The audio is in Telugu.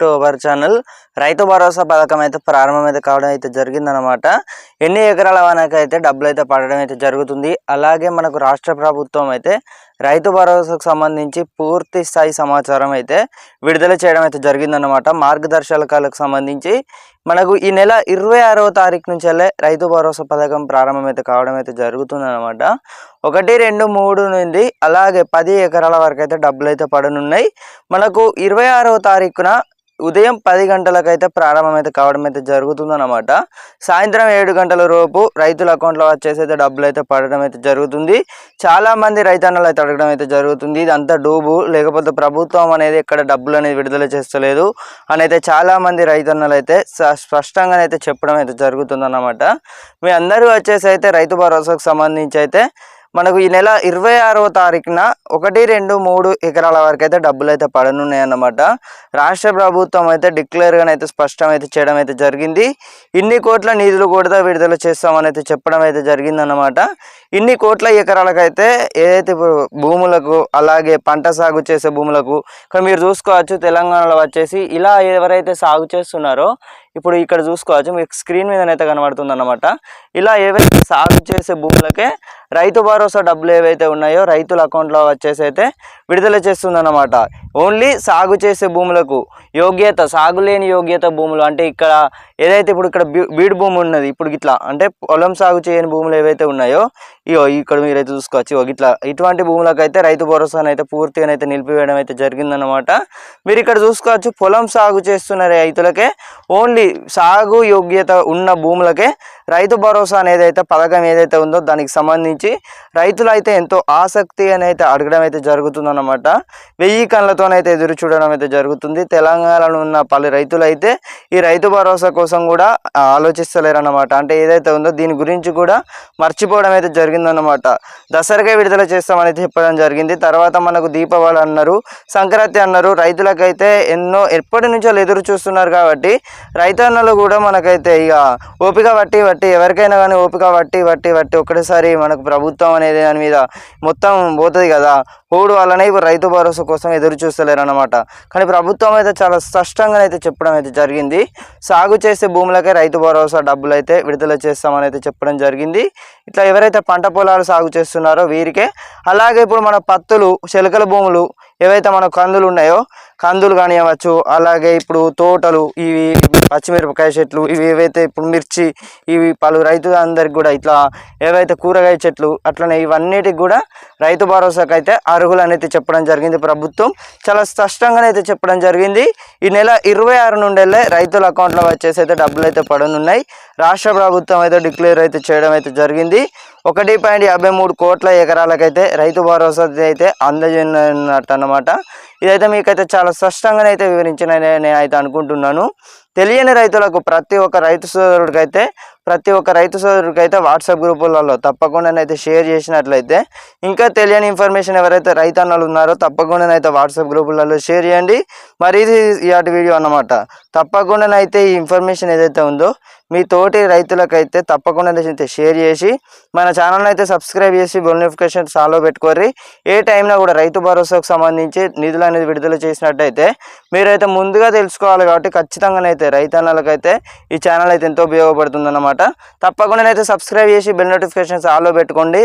To our channel Rythu Bharosa పథకం అయితే ప్రారంభం అయితే కావడం అయితే జరిగిందనమాట ఎన్ని ఎకరాల వరకు అయితే డబ్బులు అయితే పడడం అయితే జరుగుతుంది. అలాగే మనకు రాష్ట్ర ప్రభుత్వం అయితే రైతు భరోసాకు సంబంధించి పూర్తి స్థాయి సమాచారం అయితే విడుదల చేయడం అయితే జరిగిందనమాట మార్గదర్శకాలకు సంబంధించి మనకు ఈ నెల ఇరవై ఆరవ తారీఖు నుంచి రైతు భరోసా పథకం ప్రారంభం అయితే కావడం అయితే జరుగుతుందన్నమాట. ఒకటి రెండు మూడు నుండి అలాగే పది ఎకరాల వరకు అయితే డబ్బులు అయితే పడనున్నాయి. మనకు ఇరవై ఆరవ తారీఖున ఉదయం పది గంటలకైతే ప్రారంభం అయితే కావడం అయితే జరుగుతుందన్నమాట. సాయంత్రం ఏడు గంటల లోపు రైతుల అకౌంట్లో వచ్చేసి అయితే డబ్బులు అయితే పడడం అయితే జరుగుతుంది. చాలా మంది రైతన్నలు అయితే అడగడం అయితే జరుగుతుంది. ఇదంతా డూబు లేకపోతే ప్రభుత్వం అనేది ఎక్కడ డబ్బులు అనేది విడుదల చేస్తలేదు అని అయితే చాలామంది రైతన్నలు అయితే స్పష్టంగా స్పష్టంగానైతే చెప్పడం అయితే జరుగుతుందన్నమాట. మీ అందరూ వచ్చేసి అయితే రైతు భరోసాకు సంబంధించి అయితే మనకు ఈ నెల ఇరవై ఆరవ తారీఖున ఒకటి రెండు మూడు ఎకరాల వరకు అయితే డబ్బులు అయితే పడనున్నాయి అన్నమాట రాష్ట్ర ప్రభుత్వం అయితే డిక్లేర్గా అయితే స్పష్టం అయితే చేయడం అయితే జరిగింది. ఇన్ని కోట్ల నిధులు కూడా విడుదల చేస్తామని అయితే చెప్పడం అయితే జరిగింది అన్నమాట ఇన్ని కోట్ల ఎకరాలకైతే ఏదైతే ఇప్పుడు భూములకు అలాగే పంట సాగు చేసే భూములకు ఇక్కడ మీరు చూసుకోవచ్చు తెలంగాణలో వచ్చేసి ఇలా ఎవరైతే సాగు చేస్తున్నారో ఇప్పుడు ఇక్కడ చూసుకోవచ్చు మీకు స్క్రీన్ మీద అయితే కనబడుతుంది అన్నమాట ఇలా ఏవైతే సాగు చేసే భూములకే రైతు భరోసా డబ్బులు ఏవైతే ఉన్నాయో రైతుల అకౌంట్లో వచ్చేసి అయితే విడుదల చేస్తుందన్నమాట. ఓన్లీ సాగు చేసే భూములకు యోగ్యత సాగు లేని యోగ్యత భూములు. అంటే ఇక్కడ ఏదైతే ఇప్పుడు ఇక్కడ బీ- బీడు భూమి ఉన్నది ఇప్పుడు ఇట్లా అంటే పొలం సాగు చేయని భూములు ఏవైతే ఉన్నాయో ఇగో ఇక్కడ మీరైతే చూసుకోవచ్చు ఇగో ఇట్లా ఇటువంటి భూములకు అయితే రైతు భరోసాను అయితే పూర్తిగా అయితే నిలిపివేయడం అయితే జరిగిందన్నమాట. మీరు ఇక్కడ చూసుకోవచ్చు పొలం సాగు చేస్తున్న రైతులకే ఓన్లీ సాగు యోగ్యత ఉన్న భూములకే రైతు భరోసా అనేది అయితే పథకం ఏదైతే ఉందో దానికి సంబంధించి రైతులు అయితే ఎంతో ఆసక్తి అని అయితే అడగడం అయితే జరుగుతుందన్నమాట. వెయ్యి కళ్ళతో అయితే ఎదురు చూడడం అయితే జరుగుతుంది. తెలంగాణలో ఉన్న పలు రైతులు అయితే ఈ రైతు భరోసా కోసం కూడా ఆలోచిస్తలేరన్నమాట. అంటే ఏదైతే ఉందో దీని గురించి కూడా మర్చిపోవడం అయితే జరిగిందన్నమాట. దసరాకే విడుదల చేస్తామని చెప్పడం జరిగింది. తర్వాత మనకు దీపావళి అన్నారు సంక్రాంతి అన్నారు. రైతులకైతే ఎన్నో ఎప్పటి నుంచో ఎదురు చూస్తున్నారు కాబట్టి రైతన్నలు కూడా మనకైతే ఇక ఓపిక పట్టి పట్టి ఎవరికైనా కానీ ఓపిక పట్టి పట్టి పట్టి ఒక్కటేసారి మనకు ప్రభుత్వం అనేది దాని మీద మొత్తం పోతుంది కదా. పోడు వల్లనే ఇప్పుడు రైతు భరోసా కోసం ఎదురు చూస్తలేరు అనమాట కానీ ప్రభుత్వం అయితే చాలా స్పష్టంగా అయితే చెప్పడం అయితే జరిగింది. సాగు చేసే భూములకే రైతు భరోసా డబ్బులు అయితే విడుదల చేస్తామని అయితే చెప్పడం జరిగింది. ఇట్లా ఎవరైతే పంట పొలాలు సాగు చేస్తున్నారో వీరికే అలాగే ఇప్పుడు మన పత్తులు చెలకల భూములు ఏవైతే మన కందులు ఉన్నాయో కందులు కానివ్వచ్చు అలాగే ఇప్పుడు తోటలు ఇవి పచ్చిమిరపకాయ చెట్లు ఇవి ఏవైతే ఇప్పుడు మిర్చి ఇవి పలు రైతులందరికి కూడా ఇట్లా ఏవైతే కూరగాయ చెట్లు అట్లనే ఇవన్నిటికి కూడా రైతు భరోసాకు అయితే అర్హులు అనేది చెప్పడం జరిగింది ప్రభుత్వం. చాలా స్పష్టంగానైతే చెప్పడం జరిగింది. ఈ నెల ఇరవై ఆరు నుండెళ్ళే రైతుల అకౌంట్లో వచ్చేసి అయితే డబ్బులు అయితే పడనున్నాయి. రాష్ట్ర ప్రభుత్వం అయితే డిక్లేర్ అయితే చేయడం అయితే జరిగింది. ఒకటి పాయింట్ యాభై మూడు కోట్ల ఎకరాలకైతే రైతు భరోసా అయితే అందజేయనట్టు అనమాట ఇదైతే మీకైతే చాలా స్పష్టంగానే అయితే వివరించిన నేను అయితే అనుకుంటున్నాను. తెలియని రైతులకు ప్రతి ఒక్క రైతు సోదరుడికైతే ప్రతి ఒక్క రైతు సోదరుడికైతే వాట్సాప్ గ్రూపులలో తప్పకుండానైతే షేర్ చేసినట్లయితే ఇంకా తెలియని ఇన్ఫర్మేషన్ ఎవరైతే రైతన్నలు ఉన్నారో తప్పకుండానైతే వాట్సాప్ గ్రూపులలో షేర్ చేయండి. మరి ఇది ఇలాంటి వీడియో అన్నమాట. తప్పకుండానైతే ఈ ఇన్ఫర్మేషన్ ఏదైతే ఉందో మీ తోటి రైతులకైతే తప్పకుండా అయితే షేర్ చేసి మన ఛానల్ని అయితే సబ్స్క్రైబ్ చేసి బెల్ నోటిఫికేషన్ ఫాలో పెట్టుకోర్రి. ఏ టైంలో కూడా రైతు భరోసాకు సంబంధించి నిధుల అనేది విడుదల చేసినట్టయితే మీరైతే ముందుగా తెలుసుకోవాలి కాబట్టి ఖచ్చితంగానైతే రైతన్నలకైతే ఈ ఛానల్ అయితే ఎంతో ఉపయోగపడుతుంది అన్నమాట తప్పకుండా అయితే సబ్స్క్రైబ్ చేసి బెల్ నోటిఫికేషన్స్ ఆలో పెట్టుకోండి.